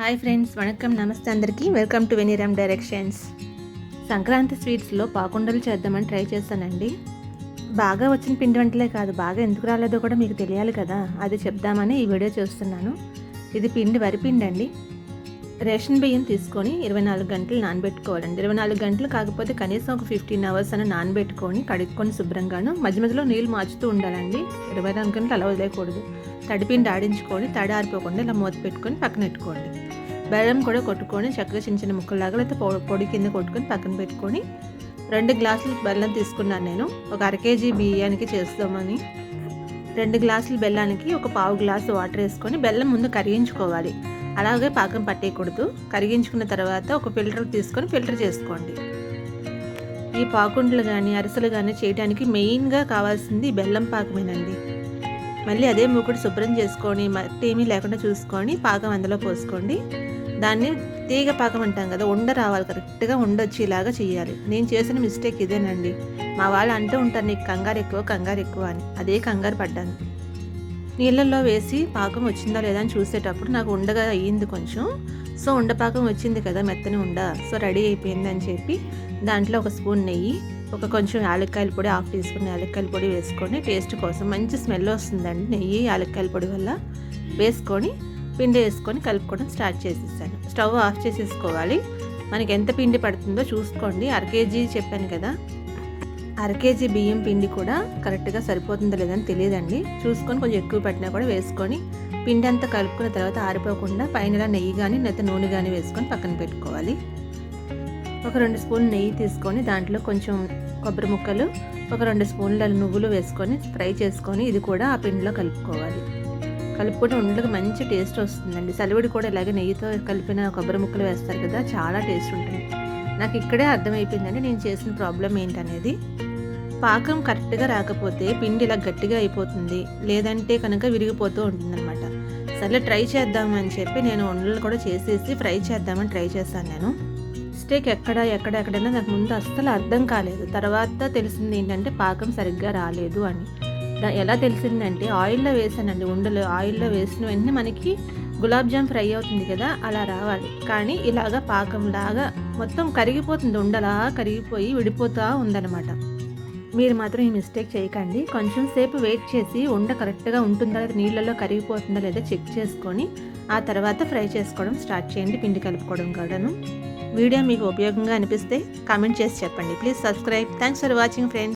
Hi friends వణకం. నమస్తే అందరికీ. Welcome to Veniram directions. Sankranti స్వీట్స్లో పాకుండలు చేద్దామని ట్రై చేస్తానండి. బాగా వచ్చిన పిండి వంటలే కాదు బాగా ఎందుకు రాలేదో కూడా మీకు తెలియాలి కదా. అది చెప్దామని ఈ వీడియో చూస్తున్నాను. ఇది పిండి వరిపిండి అండి. రేషన్ బియ్యం తీసుకొని ఇరవై నాలుగు గంటలు నానబెట్టుకోవాలండి. ఇరవై నాలుగు గంటలు కాకపోతే కనీసం ఒక ఫిఫ్టీన్ అవర్స్ అని నానబెట్టుకొని కడుక్కొని శుభ్రంగాను మధ్య మధ్యలో నీళ్ళు మార్చుతూ ఉండాలండి. ఇరవై నాలుగు గంటలు అలా వదిలేయకూడదు. తడిపిండి ఆడించుకొని తడి ఆరిపోకుండా ఇలా మూత పెట్టుకొని పక్కన పెట్టుకోండి. బెల్లం కూడా కొట్టుకొని చక్కగా చిన్న చిన్న ముక్కలాగా లేకపోతే పొడి కింద కొట్టుకొని పక్కన పెట్టుకొని రెండు గ్లాసులు బెల్లం తీసుకున్నాను నేను. ఒక అర కేజీ బియ్యానికి చేస్తామని. రెండు గ్లాసులు బెల్లానికి ఒక పావు గ్లాసు వాటర్ వేసుకొని బెల్లం ముందు కరిగించుకోవాలి. అలాగే పాకం పట్టేయకూడదు. కరిగించుకున్న తర్వాత ఒక ఫిల్టర్ తీసుకొని ఫిల్టర్ చేసుకోండి. ఈ పాకుండలు కానీ అరిసెలు కానీ చేయడానికి మెయిన్గా కావాల్సింది బెల్లం పాకమేనండి. మళ్ళీ అదే మూకుడు శుభ్రం చేసుకొని మట్టి లేకుండా చూసుకొని పాకం అందులో పోసుకోండి. దాన్ని తీగ పాకం అంటాం కదా ఉండ రావాలి కరెక్ట్గా ఉండొచ్చేలాగా చేయాలి. నేను చేసిన మిస్టేక్ ఇదేనండి. మా వాళ్ళు అంటూ ఉంటారు నీకు కంగారు ఎక్కువ కంగారు ఎక్కువ అని. అదే కంగారు పడ్డాను. నీళ్ళల్లో వేసి పాకం వచ్చిందా లేదా అని చూసేటప్పుడు నాకు ఉండగా అయ్యింది కొంచెం. సో ఉండపాకం వచ్చింది కదా మెత్తని ఉండ. సో రెడీ అయిపోయింది అని చెప్పి దాంట్లో ఒక స్పూన్ నెయ్యి ఒక కొంచెం యాలక్కాయల పొడి హాఫ్ టీ స్పూన్ యాలక్కాయల పొడి వేసుకొని టేస్ట్ కోసం మంచి స్మెల్ వస్తుందండి. నెయ్యి యాలక్కాయల పొడి వల్ల వేసుకొని పిండి వేసుకొని కలుపుకోవడం స్టార్ట్ చేసేసాను. స్టవ్ ఆఫ్ చేసేసుకోవాలి. మనకి ఎంత పిండి పడుతుందో చూసుకోండి. అర కేజీ చెప్పాను కదా. అర కేజీ బియ్యం పిండి కూడా కరెక్ట్గా సరిపోతుందో లేదని తెలియదండి. చూసుకొని కొంచెం ఎక్కువ పట్టినా కూడా వేసుకొని పిండి అంతా కలుపుకున్న తర్వాత ఆరిపోకుండా పైన నెయ్యి కానీ లేకపోతే నూనె కానీ వేసుకొని పక్కన పెట్టుకోవాలి. ఒక రెండు స్పూన్లు నెయ్యి తీసుకొని దాంట్లో కొంచెం కొబ్బరి ముక్కలు ఒక రెండు స్పూన్ల నువ్వులు వేసుకొని ఫ్రై చేసుకొని ఇది కూడా ఆ పిండిలో కలుపుకోవాలి. కలుపుకుంటే ఉండలకు మంచి టేస్ట్ వస్తుందండి. సలివిడి కూడా ఇలాగే నెయ్యితో కలిపిన కొబ్బరి ముక్కలు వేస్తారు కదా చాలా టేస్ట్ ఉంటుంది. నాకు ఇక్కడే అర్థమైపోయిందండి నేను చేసిన ప్రాబ్లం ఏంటనేది. పాకం కరెక్ట్గా రాకపోతే పిండి ఇలా గట్టిగా అయిపోతుంది లేదంటే కనుక విరిగిపోతూ ఉంటుందన్నమాట. సర్లే ట్రై చేద్దామని చెప్పి నేను ఉండలు కూడా చేసేసి ఫ్రై చేద్దామని ట్రై చేశాను నేను. మిస్టేక్ ఎక్కడ ఎక్కడ ఎక్కడైనా నాకు ముందు అస్సలు అర్థం కాలేదు. తర్వాత తెలిసింది ఏంటంటే పాకం సరిగ్గా రాలేదు అని. ఎలా తెలిసిందంటే ఆయిల్లో వేసానండి ఉండలు. ఆయిల్లో వేసిన వెంటనే మనకి గులాబ్ జామ్ ఫ్రై అవుతుంది కదా అలా రావాలి. కానీ ఇలాగా పాకంలాగా మొత్తం కరిగిపోతుంది. ఉండలా కరిగిపోయి విడిపోతూ ఉందన్నమాట. మీరు మాత్రం ఈ మిస్టేక్ చేయకండి. కొంచెం సేపు వెయిట్ చేసి ఉండ కరెక్ట్గా ఉంటుందా లేదా నీళ్ళలో కరిగిపోతుందా లేదా చెక్ చేసుకొని ఆ తర్వాత ఫ్రై చేసుకోవడం స్టార్ట్ చేయండి. పిండి కలుపుకోవడం కూడాను. వీడియో మీకు ఉపయోగంగా అనిపిస్తే కామెంట్ చేసి చెప్పండి. Please subscribe thanks for watching friends